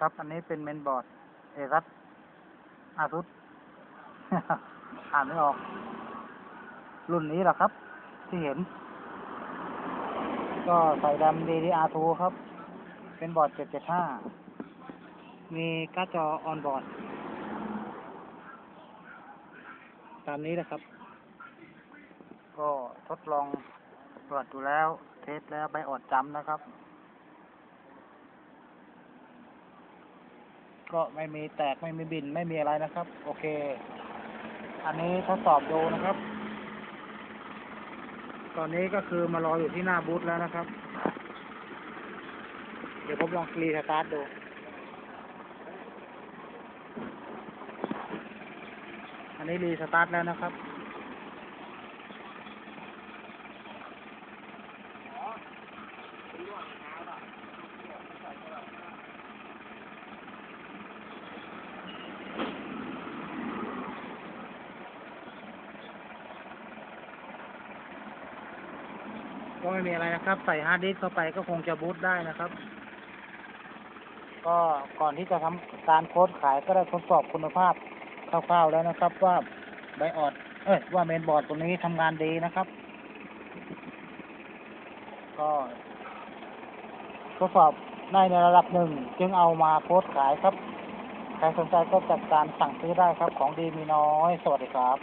ครับ อันนี้เป็นเมนบอร์ด เอรัสอาซุสอ่านไม่ออก รุ่นนี้แหละครับ ที่เห็น ก็ใส่ดำ DDR2 ครับ เป็นบอร์ด 775 มีการ์ดจอออนบอร์ด ตามนี้นะครับ ก็ทดลองตรวจดูแล้ว เทสแล้วไปออดจำนะครับ ก็ไม่มีแตกไม่มีบินไม่มีอะไรนะครับ โอเค อันนี้ทดสอบดูนะครับ ตอนนี้ก็คือมารออยู่ที่หน้าบูธแล้วนะครับ เดี๋ยวผมลองรีสตาร์ทดูอันนี้รีสตาร์ทแล้วนะครับ ก็ไม่มีอะไรนะครับ ใส่ฮาร์ดดิสก์เข้าไปก็คงจะบูตได้นะครับ ก็ก่อนที่จะทำการโค้ดขายก็ได้ทดสอบคุณภาพคร่าวๆแล้วนะครับ ว่าไบออดเอ้ยว่าเมนบอร์ดตรงนี้ทำงานดีนะครับ ก็ทดสอบได้ในระดับหนึ่ง จึงเอามาโค้ดขายครับ ใครสนใจก็จัดการสั่งซื้อได้ครับ ของดีมีน้อย สวัสดีครับ